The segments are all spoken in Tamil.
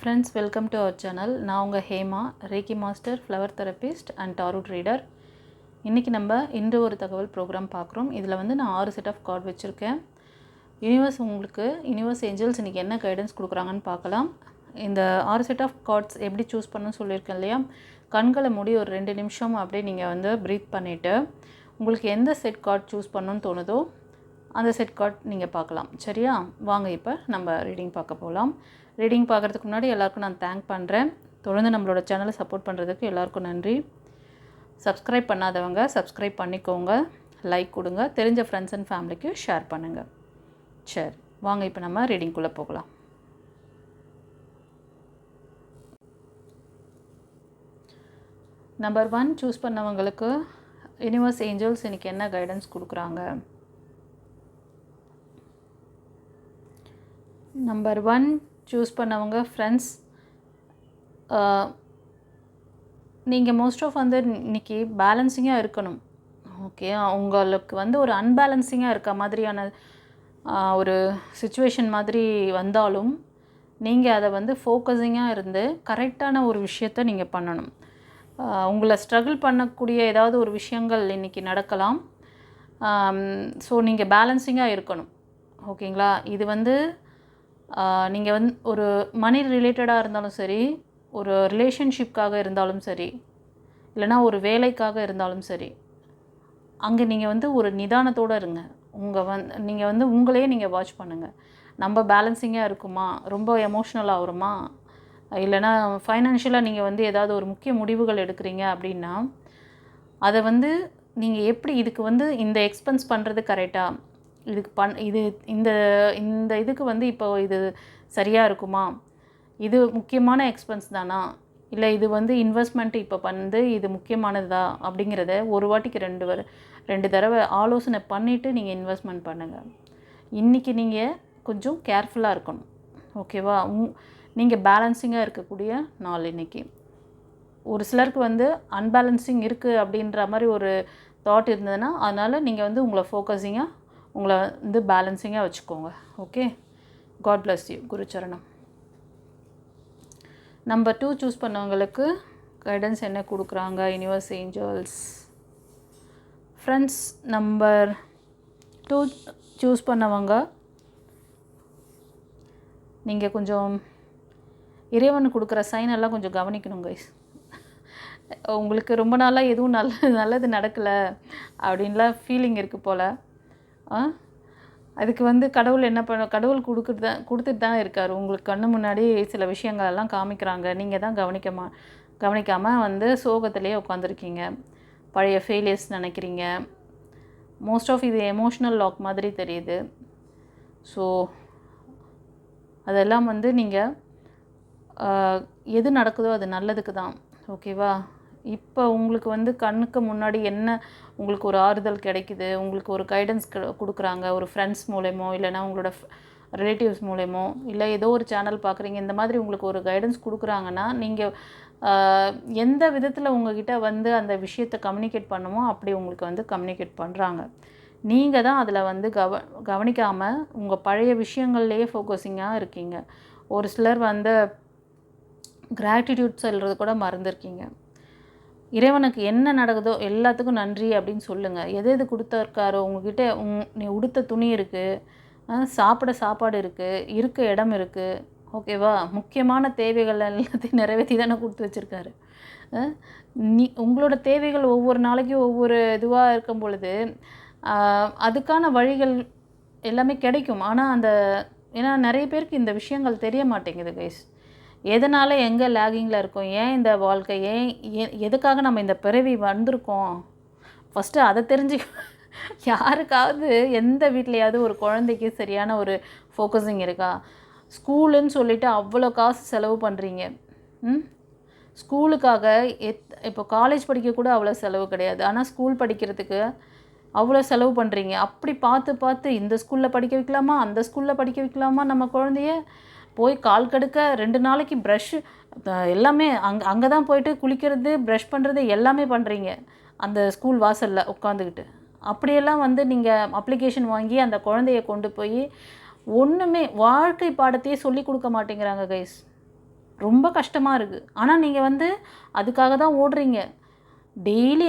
Friends welcome to our channel நான் உங்கள் Hema reiki master flower therapist and tarot reader இன்றைக்கி நம்ம இன்று ஒரு தகவல் ப்ரோக்ராம் பார்க்குறோம். இதில் வந்து நான் ஆறு செட் ஆஃப் கார்டு வச்சுருக்கேன். யூனிவர்ஸ் உங்களுக்கு யூனிவர்ஸ் ஏஞ்சல்ஸ் இன்றைக்கி என்ன கைடன்ஸ் கொடுக்குறாங்கன்னு பார்க்கலாம். இந்த ஆறு செட் ஆஃப் கார்ட்ஸ் எப்படி சூஸ் பண்ணணும்னு சொல்லியிருக்கேன் இல்லையா? கண்களை மூடி ஒரு ரெண்டு நிமிஷம் அப்படியே நீங்கள் வந்து ப்ரீத் பண்ணிவிட்டு உங்களுக்கு எந்த செட் கார்டு சூஸ் பண்ணணும்னு தோணுதோ அந்த செட் கார்ட் நீங்கள் பார்க்கலாம். சரியா? வாங்க இப்போ நம்ம ரீடிங் பார்க்க போகலாம் ரீடிங் பார்க்குறதுக்கு முன்னாடி எல்லாருக்கும் நான் தேங்க் பண்ணுறேன் தொடர்ந்து நம்மளோட சேனலை சப்போர்ட் பண்ணுறதுக்கு எல்லாருக்கும் நன்றி. சப்ஸ்கிரைப் பண்ணாதவங்க சப்ஸ்கிரைப் பண்ணிக்கோங்க. லைக் கொடுங்க. தெரிஞ்ச ஃப்ரெண்ட்ஸ் அண்ட் ஃபேமிலிக்கு ஷேர் பண்ணுங்கள் சரி வாங்க இப்போ நம்ம ரீடிங்குள்ளே போகலாம். நம்பர் ஒன் சூஸ் பண்ணவங்களுக்கு யூனிவர்ஸ் ஏஞ்சல்ஸ் இன்றைக்கி என்ன கைடன்ஸ் கொடுக்குறாங்க? நம்பர் ஒன் சூஸ் பண்ணவங்க ஃப்ரெண்ட்ஸ் நீங்கள் மோஸ்ட் ஆஃப் வந்து இன்னைக்கு பேலன்சிங்காக இருக்கணும். ஓகே உங்களுக்கு வந்து ஒரு அன்பேலன்சிங்காக இருக்க மாதிரியான ஒரு சுச்சுவேஷன் மாதிரி வந்தாலும் நீங்கள் அதை வந்து ஃபோக்கஸிங்காக இருந்து கரெக்டான ஒரு விஷயத்த நீங்கள் பண்ணணும். உங்களை ஸ்ட்ரகிள் பண்ணக்கூடிய ஏதாவது ஒரு விஷயங்கள் இன்றைக்கி நடக்கலாம். ஸோ நீங்கள் பேலன்சிங்காக இருக்கணும். ஓகேங்களா இது வந்து நீங்கள் வந்து ஒரு மணி ரிலேட்டடாக இருந்தாலும் சரி ஒரு ரிலேஷன்ஷிப்காக இருந்தாலும் சரி இல்லைனா ஒரு வேலைக்காக இருந்தாலும் சரி அங்கே நீங்கள் வந்து ஒரு நிதானத்தோடு இருங்க. உங்கள் வந் நீங்கள் வந்து உங்களையே நீங்கள் வாட்ச் பண்ணுங்கள் நம்ம பேலன்சிங்காக இருக்குமா? ரொம்ப எமோஷ்னல் ஆகுறோமா இல்லைனா ஃபைனான்ஷியலாக நீங்கள் வந்து ஏதாவது ஒரு முக்கிய முடிவுகள் எடுக்கிறீங்க அப்படின்னா அதை வந்து நீங்கள் எப்படி இதுக்கு வந்து இந்த எக்ஸ்பென்ஸ் பண்ணுறது கரெக்டாக இதுக்கு பண் இது இந்த இந்த இதுக்கு வந்து இப்போ இது சரியாக இருக்குமா? இது முக்கியமான எக்ஸ்பென்ஸ் தானா? இல்லை இது வந்து இன்வெஸ்ட்மெண்ட் இப்போ வந்து இது முக்கியமானதா? அப்படிங்கிறத ஒரு வாட்டிக்கு ரெண்டு வர ரெண்டு தடவை ஆலோசனை பண்ணிவிட்டு நீங்கள் இன்வெஸ்ட்மெண்ட் பண்ணுங்கள் இன்றைக்கி நீங்கள் கொஞ்சம் கேர்ஃபுல்லாக இருக்கணும். ஓகேவா உங் நீங்கள் பேலன்சிங்காக இருக்கக்கூடிய நாள் இன்றைக்கி ஒரு சிலருக்கு வந்து அன்பேலன்சிங் இருக்குது அப்படின்ற மாதிரி ஒரு தாட் இருந்ததுன்னா அதனால் நீங்கள் வந்து உங்களை ஃபோக்கஸிங்காக உங்களை வந்து பேலன்சிங்காக வச்சுக்கோங்க. ஓகே காட் பிளஸ் யூ குருச்சரணம். நம்பர் டூ சூஸ் பண்ணவங்களுக்கு கைடன்ஸ் என்ன கொடுக்குறாங்க? Universe angels friends number two choose பண்ணவங்க நீங்கள் கொஞ்சம் இறைவன் கொடுக்குற சைன் எல்லாம் கொஞ்சம் கவனிக்கணும் கைஸ் உங்களுக்கு ரொம்ப நாளாக எதுவும் நல்ல நல்லது நடக்கலை அப்படின்லாம் ஃபீலிங் இருக்குது போல். அதுக்கு வந்து கடவுள் என்ன பண்ண கடவுள் கொடுக்குறது தான் கொடுத்துட்டு தான் இருக்கார். உங்களுக்கு கண்ணு முன்னாடி சில விஷயங்கள் எல்லாம் காமிக்கிறாங்க. நீங்கள் தான் கவனிக்கமா கவனிக்காமல் வந்து சோகத்திலே உட்காந்துருக்கீங்க பழைய ஃபெயிலியர்ஸ் நினைக்கிறீங்க. மோஸ்ட் ஆஃப் இது எமோஷ்னல் லாக் மாதிரி தெரியுது. ஸோ அதெல்லாம் வந்து நீங்கள் எது நடக்குதோ அது நல்லதுக்கு தான். ஓகேவா இப்போ உங்களுக்கு வந்து கண்ணுக்கு முன்னாடி என்ன உங்களுக்கு ஒரு ஆறுதல் கிடைக்குது? உங்களுக்கு ஒரு கைடன்ஸ் கொடுக்குறாங்க? ஒரு ஃப்ரெண்ட்ஸ் மூலயமோ இல்லைனா உங்களோட ரிலேட்டிவ்ஸ் மூலயமோ இல்லை ஏதோ ஒரு சேனல் பார்க்குறீங்க இந்த மாதிரி உங்களுக்கு ஒரு கைடன்ஸ் கொடுக்குறாங்கன்னா நீங்கள் எந்த விதத்தில் உங்ககிட்ட வந்து அந்த விஷயத்தை கம்யூனிகேட் பண்ணுமோ அப்படி உங்களுக்கு வந்து கம்யூனிகேட் பண்ணுறாங்க நீங்கள் தான் அதில் வந்து கவ கவனிக்காமல் உங்கள் பழைய விஷயங்கள்லேயே ஃபோக்கஸிங்காக இருக்கீங்க. ஒரு சிலர் வந்து கிராட்டிடியூட் சொல்கிறது கூட மறந்துருக்கீங்க. இறைவனுக்கு என்ன நடக்குதோ எல்லாத்துக்கும் நன்றி அப்படின்னு சொல்லுங்கள் எது எது கொடுத்துருக்காரோ உங்ககிட்ட உங் நீ உடுத்த துணி இருக்குது சாப்பிட சாப்பாடு இருக்குது இருக்க இடம் இருக்குது ஓகேவா முக்கியமான தேவைகள் எல்லாத்தையும் நிறைவேற்றி தானே கொடுத்து வச்சுருக்காரு. நீ உங்களோட தேவைகள் ஒவ்வொரு நாளைக்கும் ஒவ்வொரு இதுவாக இருக்கும் பொழுது அதுக்கான வழிகள் எல்லாமே கிடைக்கும். ஆனால் அந்த ஏன்னா நிறைய பேருக்கு இந்த விஷயங்கள் தெரிய மாட்டேங்குது கைஸ் எதனால் எங்கே லேகிங்கில் இருக்கோம்? ஏன் இந்த வாழ்க்கை? ஏன் எ- எதுக்காக நம்ம இந்த பிறவி வந்திருக்கோம்? ஃபஸ்ட்டு அதை தெரிஞ்சு யாருக்காவது எந்த வீட்லையாவது ஒரு குழந்தைக்கு சரியான ஒரு ஃபோக்கஸிங் இருக்கா? ஸ்கூலுன்னு சொல்லிவிட்டு அவ்வளோ காசு செலவு பண்ணுறீங்க ம்? ஸ்கூலுக்காக எத் இப்போ காலேஜ் படிக்க கூட அவ்வளோ செலவு கிடையாது. ஆனால் ஸ்கூல் படிக்கிறதுக்கு அவ்வளோ செலவு பண்ணுறீங்க அப்படி பார்த்து பார்த்து இந்த ஸ்கூலில் படிக்க வைக்கலாமா? அந்த ஸ்கூலில் படிக்க வைக்கலாமா நம்ம குழந்தைய? போய் கால் கடுக்க ரெண்டு நாளைக்கு ப்ரஷ் எல்லாமே அங்கே அங்கே தான் போயிட்டு குளிக்கிறது ப்ரஷ் பண்ணுறது எல்லாமே பண்ணுறீங்க அந்த ஸ்கூல் வாசலில் உட்காந்துக்கிட்டு அப்படியெல்லாம் வந்து நீங்கள் அப்ளிகேஷன் வாங்கி அந்த குழந்தைய கொண்டு போய் ஒன்றுமே வாழ்க்கை பாடத்தையே சொல்லி கொடுக்க மாட்டேங்கிறாங்க கைஸ் ரொம்ப கஷ்டமாக இருக்குது ஆனால் நீங்கள் வந்து அதுக்காக தான் ஓடுறீங்க. டெய்லி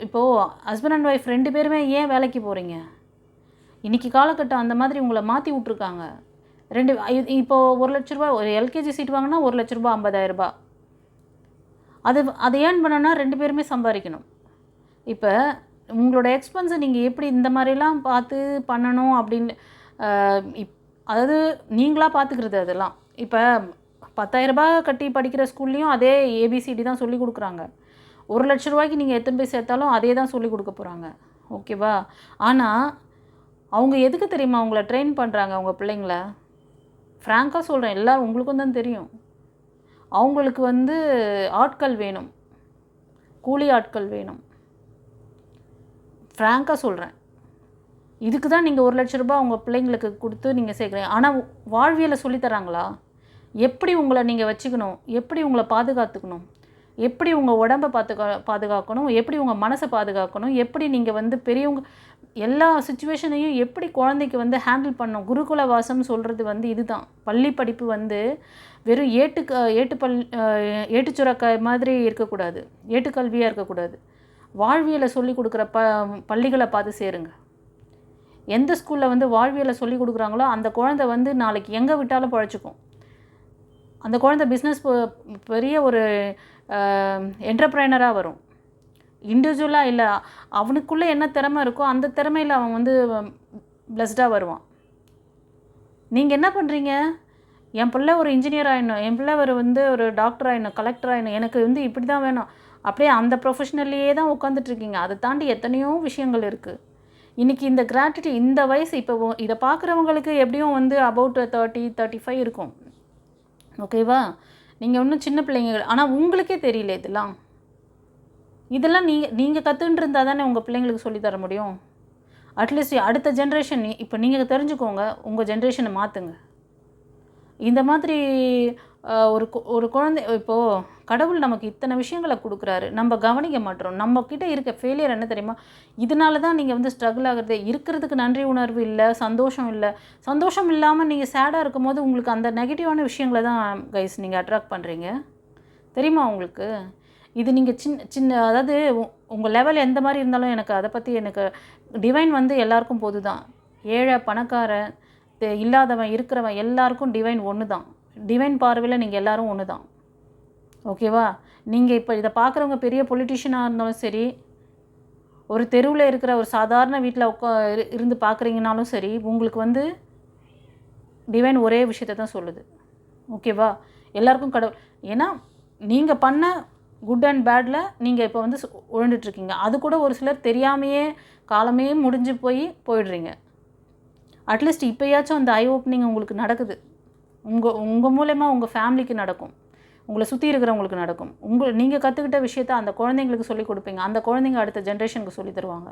இப்போது ஹஸ்பண்ட் அண்ட் ஒய்ஃப் ரெண்டு பேருமே ஏன் வேலைக்கு போகிறீங்க இன்றைக்கி காலகட்டம் அந்த மாதிரி உங்களை மாற்றி விட்ருக்காங்க ரெண்டு இப்போது இப்போ ஒரு லட்ச ரூபா ஒரு எல்கேஜி சீட் வாங்கினா ஒரு லட்ச ரூபா ஐம்பதாயிரரூபா அது அதை ஏர்ன் பண்ணோன்னா ரெண்டு பேருமே சம்பாதிக்கணும். இப்போ உங்களோட எக்ஸ்பென்ஸை நீங்கள் எப்படி இந்த மாதிரிலாம் பார்த்து பண்ணணும் அப்படின்னு இப் அதாவது நீங்களாக பார்த்துக்கிறது அதெல்லாம். இப்போ பத்தாயிரரூபா கட்டி படிக்கிற ஸ்கூல்லையும் அதே ஏபிசிடி தான் சொல்லி கொடுக்குறாங்க. ஒரு லட்ச ரூபாய்க்கு நீங்கள் எத்தனை போய் சேர்த்தாலும் அதே தான் சொல்லி கொடுக்க போகிறாங்க ஓகேவா? ஆனால் அவங்க எதுக்கு தெரியுமா அவங்கள ட்ரெயின் பண்ணுறாங்க அவங்க பிள்ளைங்கள? ஃப்ராங்காக சொல்கிறேன் எல்லோரும் உங்களுக்கும் தான் தெரியும். அவங்களுக்கு வந்து ஆட்கள் வேணும். கூலி ஆட்கள் வேணும். ஃப்ராங்காக சொல்கிறேன் இதுக்கு தான் நீங்கள் ஒரு லட்ச ரூபாய் உங்கள் பிள்ளைங்களுக்கு கொடுத்து நீங்கள் சேர்க்குறீங்க. ஆனால் வாழ்வியலை சொல்லித்தராங்களா எப்படி உங்களை நீங்கள் வச்சுக்கணும்? எப்படி உங்களை பாதுகாத்துக்கணும்? எப்படி உங்கள் உடம்பை பாதுகா பாதுகாக்கணும்? எப்படி உங்கள் மனசை பாதுகாக்கணும்? எப்படி நீங்கள் வந்து பெரியவங்க எல்லா சுச்சுவேஷனையும் எப்படி குழந்தைக்கு வந்து ஹேண்டில் பண்ணோம் குருகுல வாசம் சொல்கிறது வந்து இதுதான். பள்ளி படிப்பு வந்து வெறும் ஏட்டுக்க ஏட்டு பல் ஏட்டுச்சுரக்காய் மாதிரி இருக்கக்கூடாது. ஏட்டுக்கல்வியாக இருக்கக்கூடாது. வாழ்வியலை சொல்லி கொடுக்குற ப பள்ளிகளை பார்த்து சேருங்க. எந்த ஸ்கூலில் வந்து வாழ்வியலை சொல்லி கொடுக்குறாங்களோ அந்த குழந்தை வந்து நாளைக்கு எங்கே விட்டாலும் பழச்சிக்கும். அந்த குழந்தை பிஸ்னஸ் பெரிய ஒரு என்டர்ப்ரைனராக வரும். இண்டிவிஜுவலாக இல்லை அவனுக்குள்ளே என்ன திறமை இருக்கோ அந்த திறமையில் அவன் வந்து பிளஸ்டாக வருவான். நீங்கள் என்ன பண்ணுறீங்க என் பிள்ளை ஒரு இன்ஜினியர் ஆகிடணும் என் பிள்ளை ஒரு வந்து ஒரு டாக்டர் ஆகிடணும் கலெக்டர் ஆகிடணும் எனக்கு வந்து இப்படி தான் வேணும். அப்படியே அந்த ப்ரொஃபஷனல்லையே தான் உட்காந்துட்ருக்கீங்க அதை தாண்டி எத்தனையோ விஷயங்கள் இருக்குது இன்றைக்கி இந்த கிராட்டிட்டி இந்த வயசு இப்போ இதை பார்க்குறவங்களுக்கு எப்படியும் வந்து அபவுட் தேர்ட்டி தேர்ட்டி ஃபைவ் இருக்கும் ஓகேவா நீங்கள் இன்னும் சின்ன பிள்ளைங்க ஆனால் உங்களுக்கே தெரியல இதெல்லாம். இதெல்லாம் நீங்கள் நீங்கள் கற்றுன்ட்டு இருந்தால் தானே உங்கள் பிள்ளைங்களுக்கு சொல்லித் தர முடியும்? அட்லீஸ்ட் அடுத்த ஜென்ரேஷன் இப்போ நீங்கள் தெரிஞ்சுக்கோங்க உங்கள் ஜென்ரேஷனை மாற்றுங்க இந்த மாதிரி ஒரு ஒரு குழந்தை இப்போது கடவுள் நமக்கு இத்தனை விஷயங்களை கொடுக்குறாரு. நம்ம கவனிக்க மாட்டோம். நம்மக்கிட்ட இருக்க ஃபெயிலியர் என்ன தெரியுமா? இதனால தான் நீங்கள் வந்து ஸ்ட்ரகிள் ஆகிறதே. இருக்கிறதுக்கு நன்றி உணர்வு இல்லை சந்தோஷம் இல்லை. சந்தோஷம் இல்லாமல் நீங்கள் சேடாக இருக்கும்போது உங்களுக்கு அந்த நெகட்டிவான விஷயங்களை தான் கைஸ் நீங்கள் அட்ராக்ட் பண்ணுறீங்க தெரியுமா உங்களுக்கு? இது நீங்கள் சின்ன சின்ன அதாவது உங்கள் லெவல் எந்த மாதிரி இருந்தாலும் எனக்கு அதை பற்றி எனக்கு டிவைன் வந்து எல்லாருக்கும் பொது தான் ஏழை பணக்காரன் தெ- இல்லாதவன் இருக்கிறவன் எல்லாருக்கும் டிவைன் ஒன்று தான் டிவைன் பார்வையில் நீங்கள் எல்லோரும் ஒன்று தான் ஓகேவா நீங்கள் இப்போ இதை பார்க்குறவங்க பெரிய பொலிட்டிஷியனாக இருந்தாலும் சரி ஒரு தெருவில் இருக்கிற ஒரு சாதாரண வீட்டில் உட்கா இரு- இருந்து பார்க்குறீங்கனாலும் சரி உங்களுக்கு வந்து டிவைன் ஒரே விஷயத்தை தான் சொல்லுது ஓகேவா எல்லாருக்கும் கடவுள் ஏன்னா நீங்கள் பண்ண குட் அண்ட் பேடில் நீங்கள் இப்போ வந்து உழண்டுட்ருக்கீங்க. அது கூட ஒரு சிலர் தெரியாமையே காலமே முடிஞ்சு போய் போயிடுறீங்க. அட்லீஸ்ட் இப்போயாச்சும் அந்த ஐ ஓப்பனிங் உங்களுக்கு நடக்குது. உங்கள் உங்கள் மூலயமா உங்கள் ஃபேமிலிக்கு நடக்கும். உங்களை சுற்றி இருக்கிறவங்களுக்கு நடக்கும். உங்கள் நீங்கள் கற்றுக்கிட்ட விஷயத்த அந்த குழந்தைங்களுக்கு சொல்லிக் கொடுப்பீங்க. அந்த குழந்தைங்க அடுத்த ஜென்ரேஷனுக்கு சொல்லி தருவாங்க.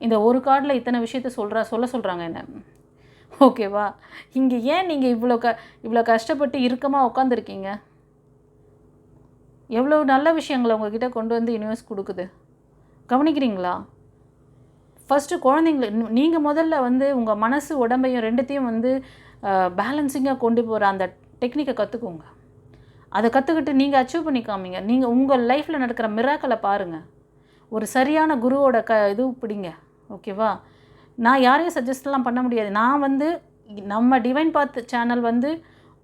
இந்த ஒரு கார்டில் இத்தனை விஷயத்த சொல்கிறா சொல்ல சொல்கிறாங்க என்ன? ஓகேவா இங்கே ஏன் நீங்கள் இவ்வளோ க இவ்வளோ கஷ்டப்பட்டு இறுக்கமாக உட்காந்துருக்கீங்க எவ்வளோ நல்ல விஷயங்களை உங்ககிட்ட கொண்டு வந்து யூனிவர்ஸ் கொடுக்குது? கவனிக்கிறீங்களா? ஃபஸ்ட்டு குழந்தைங்கள நீங்கள் முதல்ல வந்து உங்கள் மனசு உடம்பையும் ரெண்டுத்தையும் வந்து பேலன்சிங்காக கொண்டு போகிற அந்த டெக்னிக்கை கற்றுக்கோங்க அதை கற்றுக்கிட்டு நீங்கள் அச்சீவ் பண்ணி காமிங்க. நீங்கள் உங்கள் லைஃப்பில் நடக்கிற மிராக்களை பாருங்கள் ஒரு சரியான குருவோட க இது பிடிங்க. ஓகேவா நான் யாரையும் சஜஸ்ட்லாம் பண்ண முடியாது. நான் வந்து நம்ம டிவைன் பாத் சேனல் வந்து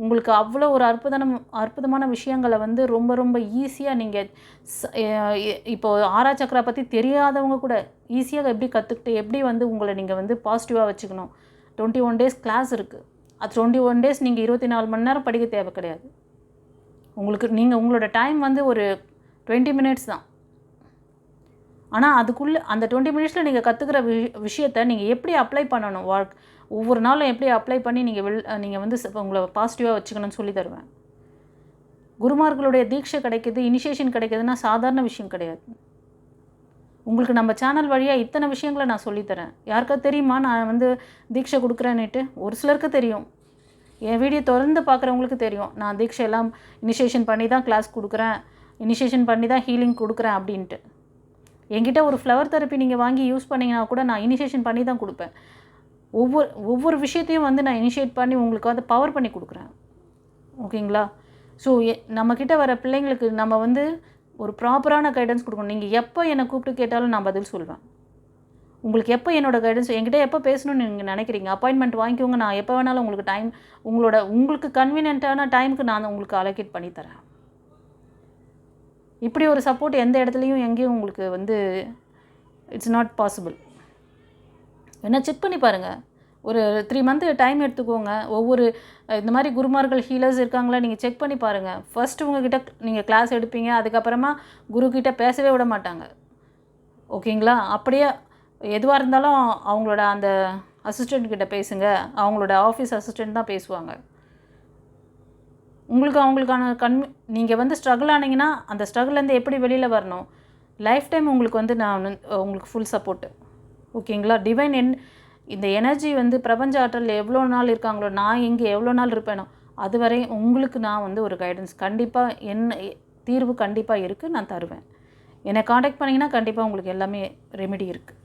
உங்களுக்கு அவ்வளோ ஒரு அற்புதம் அற்புதமான விஷயங்களை வந்து ரொம்ப ரொம்ப ஈஸியாக நீங்கள் இப்போது ஆரா சக்கரா பற்றி தெரியாதவங்க கூட ஈஸியாக எப்படி கற்றுக்கிட்டு எப்படி வந்து உங்களை நீங்கள் வந்து பாசிட்டிவாக வச்சுக்கணும். டுவெண்ட்டி ஒன் டேஸ் கிளாஸ் இருக்குது அது டுவெண்ட்டி ஒன் டேஸ் நீங்கள் இருபத்தி நாலு மணி நேரம் படிக்க தேவை கிடையாது. உங்களுக்கு நீங்கள் உங்களோட டைம் வந்து ஒரு டுவெண்ட்டி மினிட்ஸ் தான். ஆனால் அதுக்குள்ளே அந்த டுவெண்ட்டி மினிட்ஸில் நீங்கள் கற்றுக்கிற வி விஷயத்தை நீங்கள் எப்படி அப்ளை பண்ணணும்? ஒர்க் ஒவ்வொரு நாளும் எப்படி அப்ளை பண்ணி நீங்கள் வெள் நீங்கள் வந்து உங்களை பாசிட்டிவாக வச்சுக்கணும்னு சொல்லி தருவேன். குருமார்களுடைய தீட்சை கிடைக்கிது இனிஷியேஷன் கிடைக்கிதுன்னா சாதாரண விஷயம் கிடையாது. உங்களுக்கு நம்ம சேனல் வழியாக இத்தனை விஷயங்களை நான் சொல்லித்தரேன் யாருக்காவது தெரியுமா? நான் வந்து தீட்சை கொடுக்குறேன்னுட்டு? ஒரு சிலருக்கு தெரியும். என் வீடியோ தொடர்ந்து பார்க்குறவங்களுக்கு தெரியும். நான் தீட்சை எல்லாம் இனிஷியேஷன் பண்ணி தான் கிளாஸ் கொடுக்குறேன். இனிஷியேஷன் பண்ணி தான் ஹீலிங் கொடுக்குறேன் அப்படின்ட்டு. என்கிட்ட ஒரு ஃப்ளவர் தெரப்பி நீங்கள் வாங்கி யூஸ் பண்ணிங்கன்னா கூட நான் இனிஷியேஷன் பண்ணி தான் கொடுப்பேன். ஒவ்வொரு ஒவ்வொரு விஷயத்தையும் வந்து நான் இனிஷியேட் பண்ணி உங்களுக்கு வந்து பவர் பண்ணி கொடுக்குறேன். ஓகேங்களா? ஸோ நம்மக்கிட்ட வர பிள்ளைங்களுக்கு நம்ம வந்து ஒரு ப்ராப்பரான கைடன்ஸ் கொடுக்கணும். நீங்கள் எப்போ என்னை கூப்பிட்டு கேட்டாலும் நான் பதில் சொல்வேன். உங்களுக்கு எப்போ என்னோடய கைடன்ஸ் என்கிட்ட எப்போ பேசணும்னு நீங்கள் நினைக்கிறீங்க? அப்பாயின்மெண்ட் வாங்கிக்கோங்க. நான் எப்போ வேணாலும் உங்களுக்கு டைம் உங்களோட உங்களுக்கு கன்வீனியன்ட்டான டைமுக்கு நான் உங்களுக்கு அலோகேட் பண்ணி தரேன். இப்படி ஒரு சப்போர்ட் எந்த இடத்துலையும் எங்கேயும் உங்களுக்கு வந்து இட்ஸ் நாட் பாசிபிள் வேணால் செக் பண்ணி பாருங்கள் ஒரு த்ரீ மந்த்து டைம் எடுத்துக்கோங்க. ஒவ்வொரு இந்த மாதிரி குருமார்கள் ஹீலர்ஸ் இருக்காங்களா நீங்கள் செக் பண்ணி பாருங்கள் ஃபஸ்ட்டு உங்ககிட்ட நீங்கள் கிளாஸ் எடுப்பீங்க அதுக்கப்புறமா குரு பேசவே விட மாட்டாங்க. ஓகேங்களா அப்படியே எதுவாக இருந்தாலும் அவங்களோட அந்த அசிஸ்டண்ட் கிட்ட பேசுங்க. அவங்களோட ஆஃபீஸ் அசிஸ்டண்ட் தான் பேசுவாங்க. உங்களுக்கு அவங்களுக்கான கண் நீங்கள் வந்து ஸ்ட்ரகிள் ஆனீங்கன்னா அந்த ஸ்ட்ரகிள்லேருந்து எப்படி வெளியில் வரணும்? லைஃப் டைம் உங்களுக்கு வந்து நான் வந்து, உங்களுக்கு ஃபுல் சப்போர்ட்டு ஓகேங்களா? டிவைன் என் இந்த எனர்ஜி வந்து பிரபஞ்ச ஆற்றல் எவ்வளோ நாள் இருக்காங்களோ நான் இங்கே எவ்வளோ நாள் இருப்பேனோ அதுவரை உங்களுக்கு நான் வந்து ஒரு கைடன்ஸ் கண்டிப்பாக என்ன தீர்வு கண்டிப்பாக இருக்குது நான் தருவேன். என்னை காண்டாக்ட் பண்ணிங்கன்னா கண்டிப்பாக உங்களுக்கு எல்லாமே ரெமெடி இருக்குது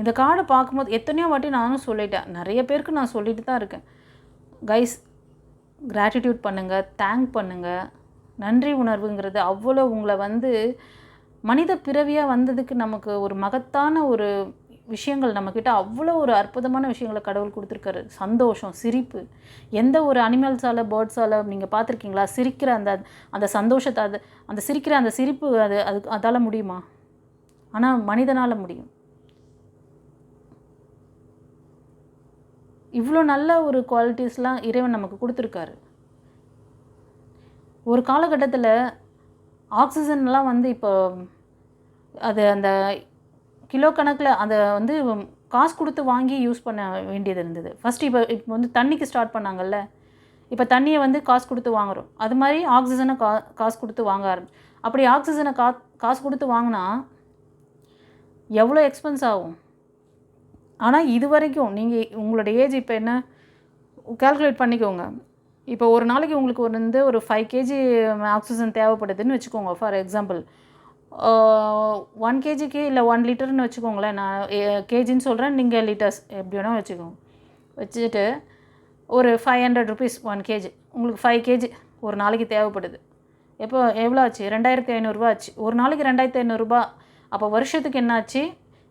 இந்த கார்டை பார்க்கும்போது எத்தனையோ வாட்டி நானும் சொல்லிட்டேன். நிறைய பேருக்கு நான் சொல்லிட்டு தான் இருக்கேன். கைஸ் கிராட்டிடியூட் பண்ணுங்கள் தேங்க் பண்ணுங்கள் நன்றி உணர்வுங்கிறது அவ்வளோ உங்களை வந்து மனித பிறவியாக வந்ததுக்கு நமக்கு ஒரு மகத்தான ஒரு விஷயங்கள் நம்மக்கிட்ட அவ்வளோ ஒரு அற்புதமான விஷயங்களை கடவுள் கொடுத்துருக்காரு. சந்தோஷம் சிரிப்பு. எந்த ஒரு அனிமல்ஸால் பேர்ட்ஸால் நீங்கள் பார்த்துருக்கீங்களா? சிரிக்கிற அந்த அந்த சந்தோஷத்தை அது அந்த சிரிக்கிற அந்த சிரிப்பு அது அது அதால் முடியுமா? ஆனால் மனிதனால் முடியும். இவ்வளோ நல்ல ஒரு குவாலிட்டிஸ்லாம் இறைவன் நமக்கு கொடுத்துருக்காரு. ஒரு காலகட்டத்தில் ஆக்சிஜன்லாம் வந்து இப்போ அது அந்த கிலோ கணக்கில் அதை வந்து காசு கொடுத்து வாங்கி யூஸ் பண்ண வேண்டியது இருந்தது. ஃபஸ்ட்டு இப்போ இப்போ வந்து தண்ணிக்கு ஸ்டார்ட் பண்ணாங்கல்ல இப்போ தண்ணியை வந்து காசு கொடுத்து வாங்குறோம். அது மாதிரி ஆக்சிஜனை கா காசு கொடுத்து வாங்க ஆரம்பி அப்படி ஆக்சிஜனை கா காசு கொடுத்து வாங்கினா எவ்வளோ எக்ஸ்பென்ஸ் ஆகும்? ஆனால் இது வரைக்கும் நீங்கள் உங்களோட ஏஜ் இப்போ என்ன கால்குலேட் பண்ணிக்கோங்க. இப்போ ஒரு நாளைக்கு உங்களுக்கு ஒரு வந்து ஒரு ஃபைவ் கேஜி ஆக்சிஜன் தேவைப்படுதுன்னு வச்சுக்கோங்க ஃபார் எக்ஸாம்பிள் ஒன் கேஜிக்கு இல்லை ஒன் லிட்டர்னு வச்சுக்கோங்களேன். நான் கேஜின்னு சொல்கிறேன் நீங்கள் லிட்டர்ஸ் எப்படி வேணால் வச்சுக்கோங்க. வச்சுட்டு ஒரு five hundred rupees one KG உங்களுக்கு ஃபைவ் கேஜி ஒரு நாளைக்கு தேவைப்படுது. எப்போ எவ்வளோ ஆச்சு? ரெண்டாயிரத்தி ஐநூறுரூவா ஆச்சு. ஒரு நாளைக்கு ரெண்டாயிரத்தி ஐநூறுரூபா அப்போ வருஷத்துக்கு என்ன ஆச்சு?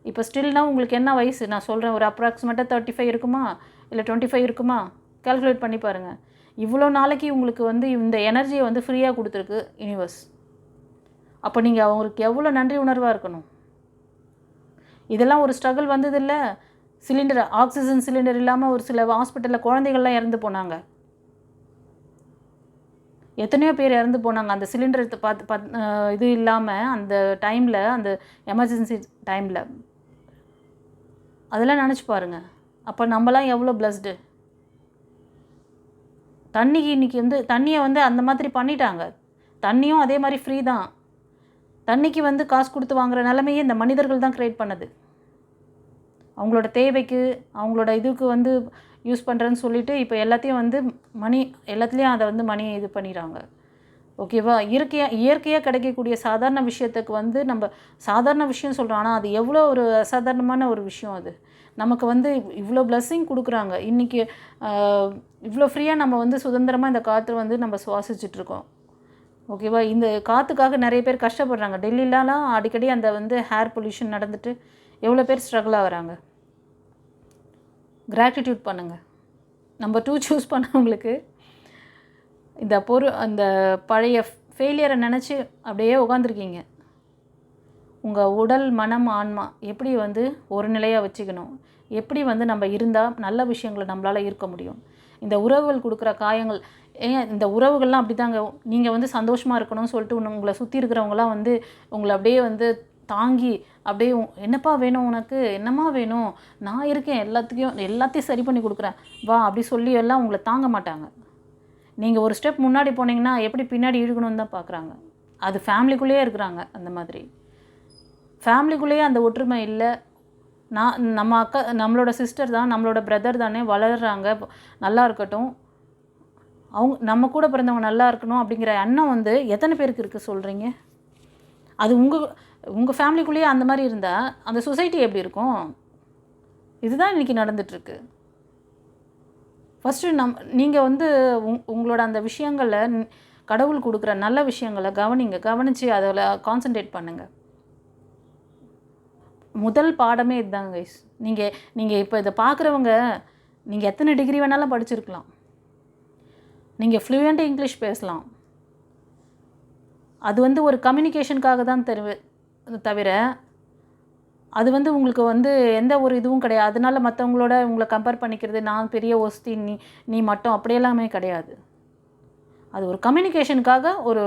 இப்போ ஸ்டில்னா உங்களுக்கு என்ன வயசு? நான் சொல்கிறேன் ஒரு அப்ராக்சிமேட்டாக தேர்ட்டி ஃபைவ் இருக்குமா? இல்லை டுவெண்ட்டி ஃபைவ் இருக்குமா? கால்குலேட் பண்ணி பாருங்கள் இவ்வளோ நாளைக்கு உங்களுக்கு வந்து இந்த எனர்ஜியை வந்து ஃப்ரீயாக கொடுத்துருக்கு யூனிவர்ஸ் அப்போ நீங்கள் அவங்களுக்கு எவ்வளோ நன்றி உணர்வாக இருக்கணும்? இதெல்லாம் ஒரு ஸ்ட்ரகிள் வந்ததில்ல. சிலிண்டர் ஆக்சிஜன் சிலிண்டர் இல்லாமல் ஒரு சில ஹாஸ்பிட்டலில் குழந்தைகள்லாம் இறந்து போனாங்க. எத்தனையோ பேர் இறந்து போனாங்க. அந்த சிலிண்டர் பார்த்து பத் இது இல்லாமல் அந்த டைமில் அந்த எமர்ஜென்சி டைமில் அதெல்லாம் நினச்சி பாருங்க. அப்போ நம்மலாம் எவ்வளோ பிளஸ்டு தண்ணிக்கு இன்றைக்கி வந்து தண்ணியை வந்து அந்த மாதிரி பண்ணிட்டாங்க. தண்ணியும் அதே மாதிரி ஃப்ரீ தான். தண்ணிக்கு வந்து காசு கொடுத்து வாங்குற நிலமையே இந்த மனிதர்கள் தான் க்ரியேட் பண்ணது. அவங்களோட தேவைக்கு அவங்களோட இதுக்கு வந்து யூஸ் பண்ணுறேன்னு சொல்லிவிட்டு இப்போ எல்லாத்தையும் வந்து மணி எல்லாத்துலேயும் அதை வந்து மணி இது பண்ணிடுறாங்க. ஓகேவா இயற்கையாக இயற்கையாக கிடைக்கக்கூடிய சாதாரண விஷயத்துக்கு வந்து நம்ம சாதாரண விஷயம் சொல்கிறோம் ஆனால் அது எவ்வளோ ஒரு அசாதாரணமான ஒரு விஷயம் அது. நமக்கு வந்து இவ்வளோ பிளஸ்ஸிங் கொடுக்குறாங்க. இன்றைக்கி இவ்வளோ ஃப்ரீயாக நம்ம வந்து சுதந்திரமாக இந்த காற்று வந்து நம்ம சுவாசிச்சுட்ருக்கோம் ஓகேவா? இந்த காற்றுக்காக நிறைய பேர் கஷ்டப்படுறாங்க. டெல்லிலலாம் அடிக்கடி அந்த வந்து ஹேர் பொல்யூஷன் நடந்துட்டு எவ்வளோ பேர் ஸ்ட்ரகிள் ஆகிறாங்க கிராட்டிடியூட் பண்ணுங்கள் நம்பர் டூ சூஸ் பண்ணவங்களுக்கு. இந்த பொரு அந்த பழைய ஃபெயிலியரை நினச்சி அப்படியே உட்காந்துருக்கீங்க உங்கள் உடல் மனம் ஆன்மா எப்படி வந்து ஒரு நிலையாக வச்சுக்கணும்? எப்படி வந்து நம்ம இருந்தால் நல்ல விஷயங்களை நம்மளால் இருக்க முடியும்? இந்த உறவுகள் கொடுக்குற காயங்கள் ஏன் இந்த உறவுகள்லாம் அப்படி தாங்க நீங்கள் வந்து சந்தோஷமாக இருக்கணும்னு சொல்லிட்டு உங்களை சுற்றி இருக்கிறவங்களாம் வந்து உங்களை அப்படியே வந்து தாங்கி அப்படியே என்னப்பா வேணும் உனக்கு? என்னம்மா வேணும்? நான் இருக்கேன். எல்லாத்துக்கும் எல்லாத்தையும் சரி பண்ணி கொடுக்குறேன். வா அப்படி சொல்லி எல்லாம் உங்களை தாங்க மாட்டாங்க. நீங்கள் ஒரு ஸ்டெப் முன்னாடி போனீங்கன்னா எப்படி பின்னாடி இழுக்கணும்னு தான் பார்க்குறாங்க அது ஃபேமிலிக்குள்ளேயே இருக்கிறாங்க அந்த மாதிரி. ஃபேமிலிக்குள்ளேயே அந்த ஒற்றுமை இல்லை. நான் நம்ம அக்கா நம்மளோட சிஸ்டர் தான் நம்மளோட பிரதர் தானே வளர்கிறாங்க நல்லா இருக்கட்டும். அவங்க நம்ம கூட பிறந்தவங்க நல்லா இருக்கணும் அப்படிங்கிற எண்ணம் வந்து எத்தனை பேருக்கு இருக்குது சொல்கிறீங்க அது உங்கள் உங்கள் ஃபேமிலிக்குள்ளேயே அந்த மாதிரி இருந்தால் அந்த சொசைட்டி எப்படி இருக்கும்? இதுதான் இன்றைக்கி நடந்துகிட்ருக்கு ஃபஸ்ட்டு நம் நீங்கள் வந்து உங் உங்களோட அந்த விஷயங்களை கடவுள் கொடுக்குற நல்ல விஷயங்களை கவனிங்க. கவனித்து அதில் கான்சென்ட்ரேட் பண்ணுங்கள் முதல் பாடமே இதுதாங்க கைஸ் நீங்கள் நீங்கள் இப்போ இதை பார்க்குறவங்க நீங்கள் எத்தனை டிகிரி வேணாலும் படிச்சிருக்கலாம். நீங்கள் ஃப்ளூயண்ட் இங்கிலீஷ் பேசலாம். அது வந்து ஒரு கம்யூனிகேஷனுக்காக தான் தெரு தவிர அது வந்து உங்களுக்கு வந்து எந்த ஒரு இதுவும் கிடையாது. அதனால மற்றவங்களோட உங்களை கம்பேர் பண்ணிக்கிறது நான் பெரிய ஒஸ்தி நீ நீ மட்டும் அப்படியெல்லாமே கிடையாது. அது ஒரு கம்யூனிகேஷனுக்காக ஒரு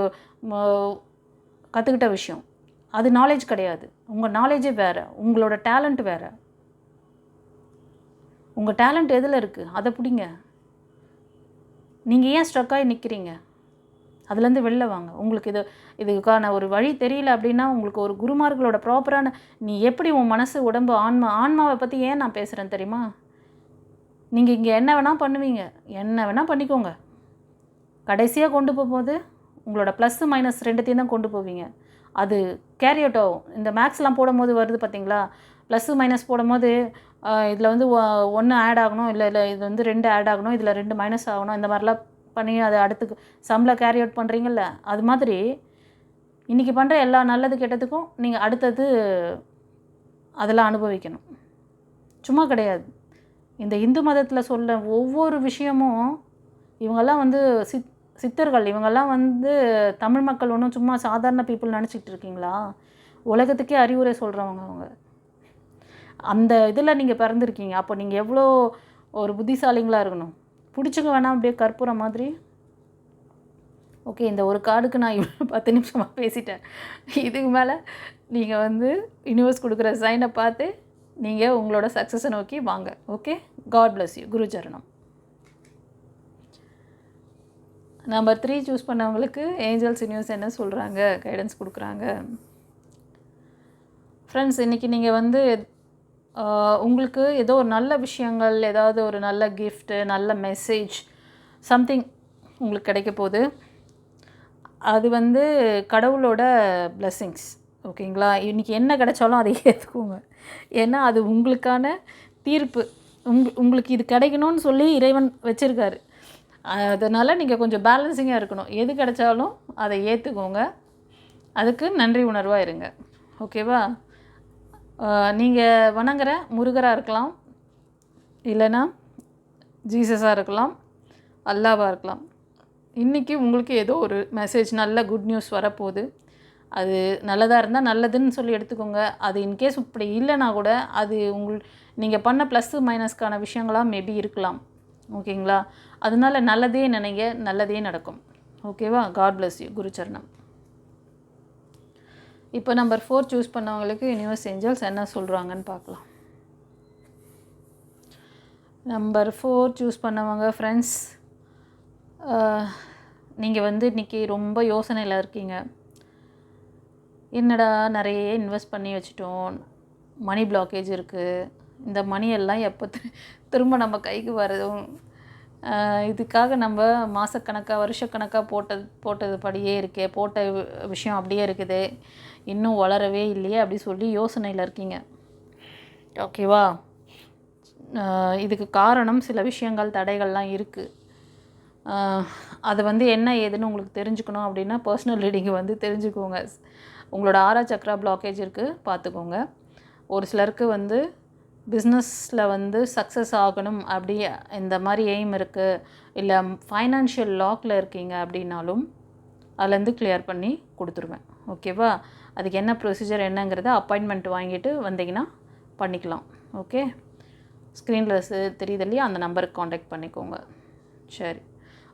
கற்றுக்கிட்ட விஷயம். அது நாலேஜ் கிடையாது. உங்கள் நாலேஜே வேறு. உங்களோட டேலண்ட் வேறு. உங்கள் டேலண்ட் எதில் இருக்குது அதை பிடிங்க. நீங்கள் ஏன் ஸ்ட்ரக்காகி நிற்கிறீங்க அதுலேருந்து வெளில வாங்க. உங்களுக்கு இது இதுக்கான ஒரு வழி தெரியல அப்படின்னா உங்களுக்கு ஒரு குருமார்களோட ப்ராப்பரான நீ எப்படி உன் மனசு உடம்பு ஆன்மா ஆன்மாவை பற்றி ஏன் நான் பேசுகிறேன் தெரியுமா? நீங்கள் இங்கே என்ன வேணால் பண்ணுவீங்க. என்ன வேணால் பண்ணிக்கோங்க. கடைசியாக கொண்டு போகும்போது உங்களோட ப்ளஸ்ஸு மைனஸ் ரெண்டுத்தையும் தான் கொண்டு போவீங்க. அது கேரியட்டோ இந்த மேக்ஸ்லாம் போடும்போது வருது பார்த்தீங்களா ப்ளஸ்ஸு மைனஸ் போடும்போது இதில் வந்து ஒன்று ஆட் ஆகணும் இல்லை இல்லை இது வந்து ரெண்டு ஆட் ஆகணும் இதில் ரெண்டு மைனஸ் ஆகணும் இந்த மாதிரிலாம் பண்ணி அதை அடுத்து சம்மில் கேரி அவுட் பண்ணுறீங்கல்ல அது மாதிரி இன்றைக்கி பண்ணுற எல்லா நல்லது கெட்டதுக்கும் நீங்கள் அடுத்தது அதெல்லாம் அனுபவிக்கணும். சும்மா கிடையாது. இந்த இந்து மதத்தில் சொல்ல ஒவ்வொரு விஷயமும் இவங்கெல்லாம் வந்து சித் சித்தர்கள் இவங்கெல்லாம் வந்து தமிழ் மக்கள் ஒன்றும் சும்மா சாதாரண பீப்புள் நினச்சிக்கிட்டு இருக்கீங்களா? உலகத்துக்கே அறிவுரை சொல்கிறவங்க அவங்க. அந்த இதில் நீங்கள் பிறந்திருக்கீங்க. அப்போ நீங்கள் எவ்வளோ ஒரு புத்திசாலிங்களாக இருக்கணும்? பிடிச்சிக்க வேணாம் அப்படியே கற்பூரம் மாதிரி. ஓகே இந்த ஒரு கார்டுக்கு நான் இவ்வளோ பத்து நிமிஷமாக பேசிட்டேன். இதுக்கு மேலே நீங்கள் வந்து யூனிவர்ஸ் கொடுக்குற சைனை பார்த்து நீங்கள் உங்களோட சக்ஸஸை நோக்கி வாங்க. ஓகே? காட் பிளஸ் யூ குரு சரணம். நம்பர் த்ரீ சூஸ் பண்ணவங்களுக்கு ஏஞ்சல்ஸ் யூனிவர்ஸ் என்ன சொல்கிறாங்க கைடன்ஸ் கொடுக்குறாங்க. ஃப்ரெண்ட்ஸ் இன்றைக்கி நீங்கள் வந்து உங்களுக்கு ஏதோ ஒரு நல்ல விஷயங்கள் ஏதாவது ஒரு நல்ல கிஃப்ட்டு நல்ல மெசேஜ் சம்திங் உங்களுக்கு கிடைக்க போகுது. அது வந்து கடவுளோட பிளெஸ்ஸிங்ஸ் ஓகேங்களா? இன்றைக்கி என்ன கிடைச்சாலும் அதை ஏற்றுக்கோங்க ஏன்னா அது உங்களுக்கான தீர்ப்பு. உங் உங்களுக்கு இது கிடைக்கணும்னு சொல்லி இறைவன் வச்சுருக்காரு. அதனால் நீங்கள் கொஞ்சம் பேலன்சிங்காக இருக்கணும். எது கிடைச்சாலும் அதை ஏற்றுக்கோங்க அதுக்கு நன்றி உணர்வாக இருங்க. ஓகேவா? நீங்கள் வணங்குற முருகராக இருக்கலாம் இல்லைன்னா ஜீசஸாக இருக்கலாம் அல்லாவாக இருக்கலாம். இன்றைக்கி உங்களுக்கு ஏதோ ஒரு மெசேஜ் நல்ல குட் நியூஸ் வரப்போகுது. அது நல்லதாக இருந்தால் நல்லதுன்னு சொல்லி எடுத்துக்கோங்க. அது இன்கேஸ் இப்படி இல்லைனா கூட அது உங்கள் நீங்கள் பண்ண ப்ளஸ்ஸு மைனஸ்க்கான விஷயங்களாக மேபி இருக்கலாம். ஓகேங்களா? அதனால நல்லதே நினைங்க நல்லதே நடக்கும். ஓகேவா? காட் பிளஸ் யூ குருச்சரணம். இப்போ நம்பர் ஃபோர் சூஸ் பண்ணவங்களுக்கு யூனிவர்ஸ் ஏஞ்சல்ஸ் என்ன சொல்கிறாங்கன்னு பார்க்கலாம். நம்பர் ஃபோர் சூஸ் பண்ணவங்க ஃப்ரெண்ட்ஸ் நீங்கள் வந்து இன்றைக்கி ரொம்ப யோசனையில் இருக்கீங்க. என்னடா நிறைய இன்வெஸ்ட் பண்ணி வச்சிட்டோம் மணி பிளாக்கேஜ் இருக்குது இந்த மணியெல்லாம் எப்போ திரும்ப நம்ம கைக்கு வரதும் இதுக்காக நம்ம மாதக்கணக்காக வருஷக்கணக்காக போட்டது போட்டது படியே இருக்கே. போட்ட வி- விஷயம் அப்படியே இருக்குது. இன்னும் வளரவே இல்லையே அப்படி சொல்லி யோசனையில் இருக்கீங்க. ஓகேவா? இதுக்கு காரணம் சில விஷயங்கள் தடைகள்லாம் இருக்குது அது வந்து என்ன ஏதுன்னு உங்களுக்கு தெரிஞ்சுக்கணும் அப்படின்னா பர்சனல் ரீடிங் வந்து தெரிஞ்சுக்கோங்க. உங்களோட ஆரா சக்ரா பிளாக்கேஜ் இருக்குது பார்த்துக்கோங்க. ஒரு சிலருக்கு வந்து பிஸ்னஸில் வந்து சக்ஸஸ் ஆகணும் அப்படி இந்த மாதிரி எய்ம் இருக்குது இல்லை ஃபைனான்ஷியல் லாக்கில் இருக்கீங்க அப்படின்னாலும் அதுலேருந்து கிளியர் பண்ணி கொடுத்துருவேன். ஓகேவா அதுக்கு என்ன ப்ரொசீஜர் என்னங்கிறத அப்பாயின்மெண்ட் வாங்கிட்டு வந்தீங்கன்னா பண்ணிக்கலாம். ஓகே ஸ்க்ரீனில் தெரியுது இல்லையா அந்த நம்பருக்கு காண்டாக்ட் பண்ணிக்கோங்க. சரி.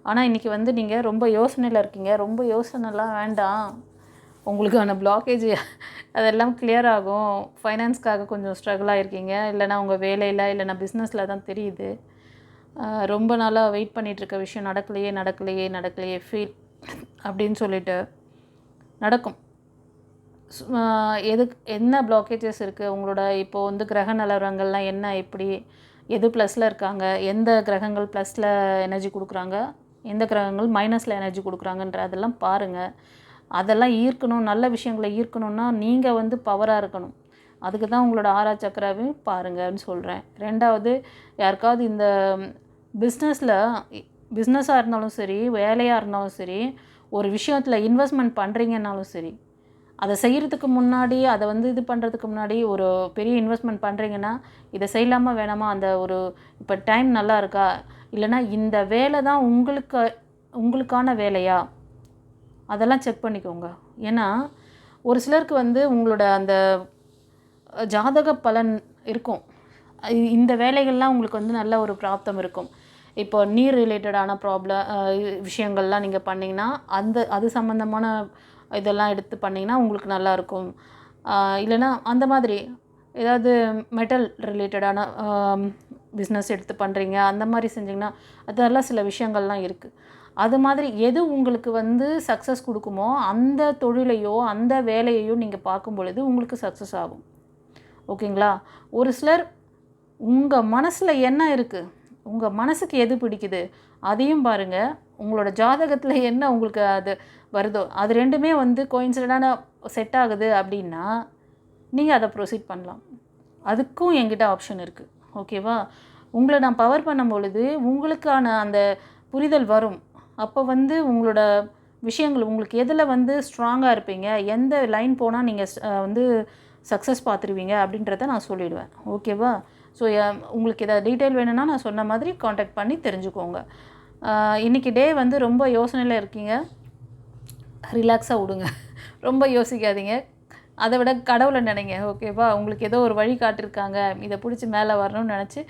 ஆனால் இன்றைக்கி வந்து நீங்கள் ரொம்ப யோசனையில் இருக்கீங்க. ரொம்ப யோசனைலாம் வேண்டாம். உங்களுக்கான பிளாக்கேஜ் அதெல்லாம் கிளியர் ஆகும். ஃபைனான்ஸ்க்காக கொஞ்சம் ஸ்ட்ரகிளாக இருக்கீங்க இல்லைனா உங்கள் வேலையில் இல்லைனா பிஸ்னஸில் தான் தெரியுது. ரொம்ப நாளாக வெயிட் பண்ணிகிட்ருக்க விஷயம் நடக்கலையே நடக்கலையே நடக்கலையே ஃபீல் அப்படின்னு சொல்லிட்டு நடக்கும். சு- எதுக்கு என்ன பிளாக்கேஜஸ் இருக்குது உங்களோட இப்போது வந்து கிரக நிலவரங்கள்லாம் என்ன எப்படி எது ப்ளஸில் இருக்காங்க? எந்த கிரகங்கள் ப்ளஸில் எனர்ஜி கொடுக்குறாங்க? எந்த கிரகங்கள் மைனஸில் எனர்ஜி கொடுக்குறாங்கன்ற அதெல்லாம் பாருங்கள் அதெல்லாம் ஈர்க்கணும் நல்ல விஷயங்களை ஈர்க்கணும்னா நீங்கள் வந்து பவராக இருக்கணும். அதுக்கு தான் உங்களோட ஆறா சக்கராவையும் பாருங்கன்னு சொல்கிறேன் ரெண்டாவது யாருக்காவது இந்த பிஸ்னஸில் பிஸ்னஸாக இருந்தாலும் சரி வேலையாக இருந்தாலும் சரி ஒரு விஷயத்தில் இன்வெஸ்ட்மெண்ட் பண்ணுறீங்கன்னாலும் சரி அதை செய்கிறதுக்கு முன்னாடி அதை வந்து இது பண்ணுறதுக்கு முன்னாடி ஒரு பெரிய இன்வெஸ்ட்மெண்ட் பண்ணுறீங்கன்னா இதை செய்யலாமா வேணாமா அந்த ஒரு இப்போ டைம் நல்லா இருக்கா? இல்லைன்னா இந்த வேலை தான் உங்களுக்கு உங்களுக்கான வேலையா? அதெல்லாம் செக் பண்ணிக்கோங்க. ஏன்னா ஒரு சிலருக்கு வந்து உங்களோட அந்த ஜாதக பலன் இருக்கும். இந்த வேலைகள்லாம் உங்களுக்கு வந்து நல்ல ஒரு பிராப்தம் இருக்கும். இப்போ நீர் ரிலேட்டடான ப்ராப்ளம் விஷயங்கள்லாம் நீங்கள் பண்ணிங்கன்னா அந்த அது சம்மந்தமான இதெல்லாம் எடுத்து பண்ணிங்கன்னா உங்களுக்கு நல்லா இருக்கும். இல்லைன்னா அந்த மாதிரி ஏதாவது மெட்டல் ரிலேட்டடான பிஸ்னஸ் எடுத்து பண்ணுறீங்க அந்த மாதிரி செஞ்சிங்கன்னா அதெல்லாம் சில விஷயங்கள்லாம் இருக்குது அது மாதிரி எது உங்களுக்கு வந்து சக்ஸஸ் கொடுக்குமோ அந்த தொழிலையோ அந்த வேலையையோ நீங்கள் பார்க்கும் பொழுது உங்களுக்கு சக்ஸஸ் ஆகும். ஓகேங்களா? ஒரு சிலர் உங்கள் மனசில் என்ன இருக்குது உங்கள் மனசுக்கு எது பிடிக்குது? அதையும் பாருங்கள் உங்களோட ஜாதகத்தில் என்ன உங்களுக்கு அது வருதோ அது ரெண்டுமே வந்து கோயின்சிடண்டான செட் ஆகுது அப்படின்னா நீங்கள் அதை ப்ரொசீட் பண்ணலாம். அதுக்கும் எங்கிட்ட ஆப்ஷன் இருக்குது ஓகேவா? உங்களை நான் பவர் பண்ணும் பொழுது உங்களுக்கான அந்த புரிதல் வரும். அப்போ வந்து உங்களோட விஷயங்கள் உங்களுக்கு எதில் வந்து ஸ்ட்ராங்காக இருப்பீங்க? எந்த லைன் போனால் நீங்கள் வந்து சக்ஸஸ் பார்த்துருவீங்க? அப்படின்றத நான் சொல்லிடுவேன். ஓகேவா ஸோ உங்களுக்கு ஏதாவது டீட்டெயில் வேணும்னா நான் சொன்ன மாதிரி காண்டாக்ட் பண்ணி தெரிஞ்சுக்கோங்க. இன்றைக்கி இன்னைக்கு டே வந்து ரொம்ப யோசனையில் இருக்கீங்க. ரிலாக்ஸாக விடுங்க. ரொம்ப யோசிக்காதீங்க. அதை விட கடவுளை நினைங்க. ஓகேவா உங்களுக்கு ஏதோ ஒரு வழி காட்டிருக்காங்க இதை பிடிச்சி மேலே வரணும்னு நினச்சி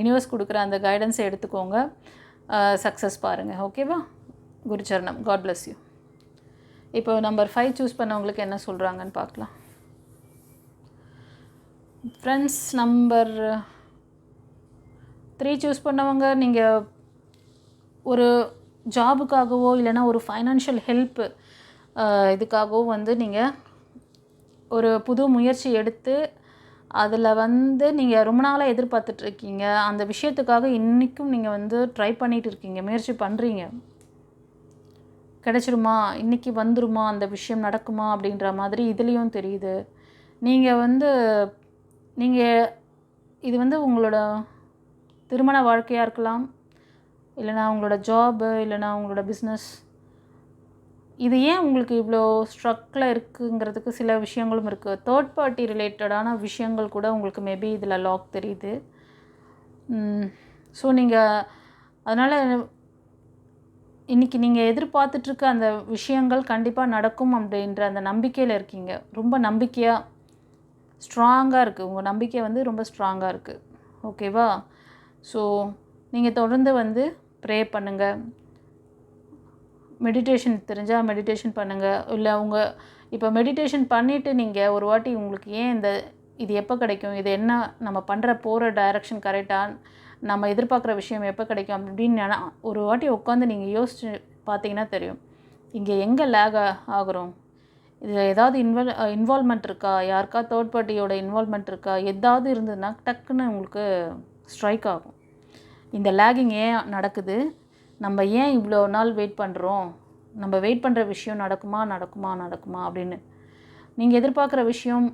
யூனிவர்ஸ் கொடுக்குற அந்த கைடன்ஸை எடுத்துக்கோங்க. சக்ஸஸ் பாருங்கள் ஓகேவா குருச்சரணம். காட் பிளஸ் யூ இப்போ நம்பர் ஃபைவ் சூஸ் பண்ணவங்களுக்கு என்ன சொல்கிறாங்கன்னு பார்க்கலாம். ஃப்ரெண்ட்ஸ் நம்பர் த்ரீ சூஸ் பண்ணவங்க நீங்கள் ஒரு ஜாபுக்காகவோ இல்லைன்னா ஒரு ஃபைனான்ஷியல் ஹெல்ப்பு இதுக்காகவோ வந்து நீங்கள் ஒரு புது முயற்சி எடுத்து அதில் வந்து நீங்கள் ரொம்ப நாளாக எதிர்பார்த்துட்ருக்கீங்க. அந்த விஷயத்துக்காக இன்றைக்கும் நீங்கள் வந்து ட்ரை பண்ணிகிட்டு இருக்கீங்க முயற்சி பண்ணுறீங்க கிடச்சிருமா? இன்றைக்கி வந்துருமா? அந்த விஷயம் நடக்குமா? அப்படின்ற மாதிரி இதுலேயும் தெரியுது. நீங்கள் வந்து நீங்கள் இது வந்து உங்களோட திருமண வாழ்க்கையாக இருக்கலாம். இல்லைனா உங்களோட ஜாபு இல்லைனா உங்களோட பிஸ்னஸ் இது ஏன் உங்களுக்கு இவ்வளோ ஸ்ட்ரக்கில் இருக்குங்கிறதுக்கு சில விஷயங்களும் இருக்குது தேர்ட் பார்ட்டி ரிலேட்டடான விஷயங்கள் கூட உங்களுக்கு மேபி இதில் லாக் தெரியுது. ஸோ நீங்கள் அதனால் இன்றைக்கி நீங்கள் எதிர்பார்த்துட்ருக்க அந்த விஷயங்கள் கண்டிப்பாக நடக்கும் அப்படின்ற அந்த நம்பிக்கையில் இருக்கீங்க. ரொம்ப நம்பிக்கையாக ஸ்ட்ராங்காக இருக்குது உங்கள் நம்பிக்கை வந்து ரொம்ப ஸ்ட்ராங்காக இருக்குது ஓகேவா ஸோ நீங்கள் தொடர்ந்து வந்து ப்ரே பண்ணுங்கள் மெடிடேஷன் தெரிஞ்சால் மெடிடேஷன் பண்ணுங்கள் இல்லை உங்கள் இப்போ மெடிடேஷன் பண்ணிவிட்டு நீங்கள் ஒரு வாட்டி உங்களுக்கு ஏன் இந்த இது எப்போ கிடைக்கும்? இது என்ன நம்ம பண்ணுற போகிற டைரக்ஷன் கரெக்டாக நம்ம எதிர்பார்க்குற விஷயம் எப்போ கிடைக்கும்? அப்படின்னு நினை ஒரு வாட்டி உட்காந்து நீங்கள் யோசிச்சு பார்த்தீங்கன்னா தெரியும். இங்கே எங்கே லேக் ஆகுறோம்? இதில் ஏதாவது இன்வால் இன்வால்மெண்ட் இருக்கா? யாருக்கா தேர்ட் பார்ட்டியோட இன்வால்மெண்ட் இருக்கா? எதாவது இருந்ததுன்னா டக்குன்னு உங்களுக்கு ஸ்ட்ரைக் ஆகும். இந்த லேகிங் ஏன் நடக்குது? நம்ம ஏன் இவ்வளோ நாள் வெயிட் பண்ணுறோம் நம்ம வெயிட் பண்ணுற விஷயம் நடக்குமா நடக்குமா நடக்குமா அப்படின்னு. நீங்கள் எதிர்பார்க்குற விஷயம்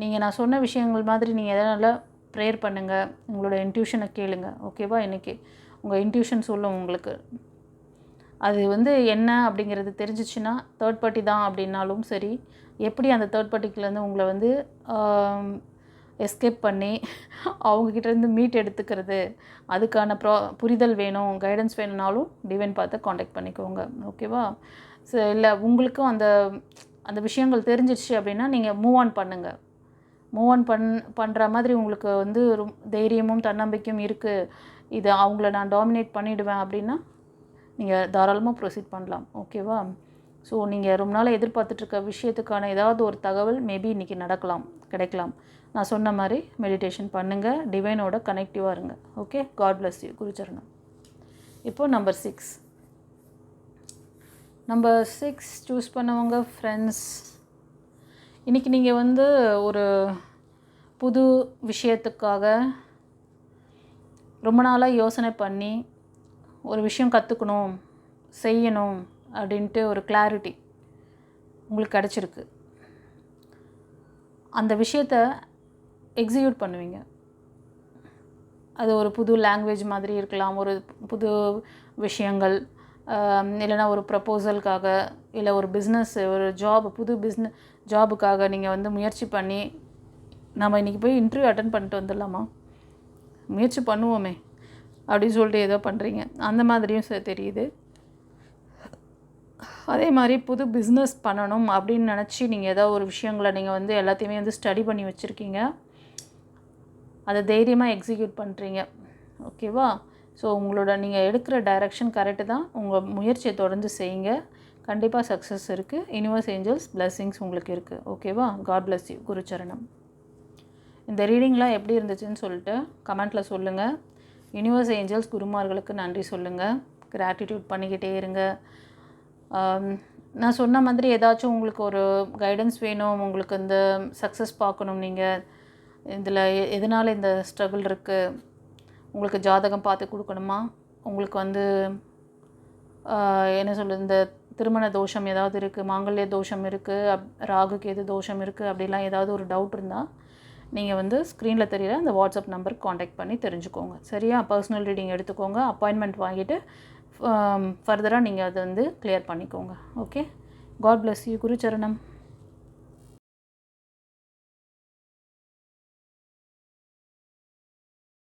நீங்கள் நான் சொன்ன விஷயங்கள் மாதிரி நீங்கள் எதனால் ப்ரேயர் பண்ணுங்கள் உங்களோட இன்ட்யூஷனை கேளுங்க. ஓகேவா இன்றைக்கி உங்கள் இன்ட்யூஷன் சொல்லும் உங்களுக்கு. அது வந்து என்ன அப்படிங்கிறது தெரிஞ்சிச்சுன்னா தேர்ட் பார்ட்டி தான் அப்படின்னாலும் சரி எப்படி அந்த தேர்ட் பார்ட்டிக்குலேருந்து உங்களை வந்து எஸ்கேப் பண்ணி அவங்கக்கிட்டேருந்து மீட் எடுத்துக்கிறது. அதுக்கான ப்ரா புரிதல் வேணும் கைடன்ஸ் வேணும்னாலும் டிவைன் பார்த்து காண்டாக்ட் பண்ணிக்கோங்க. ஓகேவா ஸோ இல்லை உங்களுக்கும் அந்த அந்த விஷயங்கள் தெரிஞ்சிடுச்சு அப்படின்னா நீங்கள் மூவ் ஆன் பண்ணுங்கள் மூவ் ஆன் பண் பண்ணுற மாதிரி உங்களுக்கு வந்து தைரியமும் தன்னம்பிக்கையும் இருக்குது இது அவங்கள நான் டாமினேட் பண்ணிவிடுவேன் அப்படின்னா நீங்கள் தாராளமாக ப்ரொசீட் பண்ணலாம். ஓகேவா ஸோ நீங்கள் ரொம்ப நாள் எதிர்பார்த்துட்ருக்க விஷயத்துக்கான ஏதாவது ஒரு தகவல் மேபி இன்றைக்கி நடக்கலாம் கிடைக்கலாம். நான் சொன்ன மாதிரி மெடிடேஷன் பண்ணுங்கள் டிவைனோட கனெக்டிவாக இருங்க. ஓகே காட் பிளஸ் யூ குருச்சரணம். இப்போது number six number six choose பண்ணவங்க ஃப்ரெண்ட்ஸ் இன்றைக்கி நீங்கள் வந்து ஒரு புது விஷயத்துக்காக ரொம்ப நாளாக யோசனை பண்ணி ஒரு விஷயம் கற்றுக்கணும் செய்யணும் அப்படின்ட்டு ஒரு கிளாரிட்டி உங்களுக்கு கிடச்சிருக்கு. அந்த விஷயத்த எக்ஸிக்யூட் பண்ணுவீங்க. அது ஒரு புது லாங்குவேஜ் மாதிரி இருக்கலாம் ஒரு புது விஷயங்கள் இல்லைன்னா ஒரு ப்ரப்போசலுக்காக இல்லை ஒரு பிஸ்னஸ் ஒரு ஜாப் புது பிஸ்னஸ் ஜாபுக்காக நீங்கள் வந்து முயற்சி பண்ணி நம்ம இன்றைக்கி போய் இன்டர்வியூ அட்டன் பண்ணிட்டு வந்துடலாமா? முயற்சி பண்ணுவோமே அப்படின்னு சொல்லிட்டு ஏதோ பண்ணுறீங்க அந்த மாதிரியும் தெரியுது. அதே மாதிரி புது பிஸ்னஸ் பண்ணணும் அப்படின்னு நினச்சி நீங்கள் ஏதோ ஒரு விஷயங்களை நீங்கள் வந்து எல்லாத்தையுமே வந்து ஸ்டடி பண்ணி வச்சுருக்கீங்க. அதை தைரியமாக எக்ஸிக்யூட் பண்ணுறீங்க ஓகேவா ஸோ உங்களோட நீங்கள் எடுக்கிற டைரக்ஷன் கரெக்டு தான். உங்கள் முயற்சியை தொடர்ந்து செய்யுங்க. கண்டிப்பாக சக்ஸஸ் இருக்குது யூனிவர்ஸ் ஏஞ்சல்ஸ் blessings உங்களுக்கு இருக்குது ஓகேவா காட் பிளஸ் யூ குருச்சரணம். இந்த ரீடிங்லாம் எப்படி இருந்துச்சுன்னு சொல்லிட்டு கமெண்ட்டில் சொல்லுங்கள் யூனிவர்ஸ் ஏஞ்சல்ஸ் குருமார்களுக்கு நன்றி சொல்லுங்கள் கிராட்டிடியூட் பண்ணிக்கிட்டே இருங்க. Um, நான் சொன்ன மாதிரி ஏதாச்சும் உங்களுக்கு ஒரு கைடன்ஸ் வேணும் உங்களுக்கு இந்த சக்ஸஸ் பார்க்கணும் நீங்கள் இதில் எதனால் இந்த ஸ்ட்ரகிள் இருக்குது உங்களுக்கு ஜாதகம் பார்த்து கொடுக்கணுமா? உங்களுக்கு வந்து என்ன சொல்கிறது இந்த திருமண தோஷம் ஏதாவது இருக்குது மாங்கல்ய தோஷம் இருக்குது அப் ராகுக்கு எது தோஷம் இருக்குது அப்படிலாம் ஏதாவது ஒரு டவுட் இருந்தால் நீங்கள் வந்து ஸ்க்ரீனில் தெரியல அந்த வாட்ஸ்அப் நம்பர் காண்டாக்ட் பண்ணி தெரிஞ்சுக்கோங்க. சரியா? பர்சனல் ரீடிங் எடுத்துக்கோங்க. அப்பாயின்மெண்ட் வாங்கிட்டு ஃபர்தராக நீங்கள் அதை வந்து கிளியர் பண்ணிக்கோங்க. Okay God bless you குருச்சரணம்.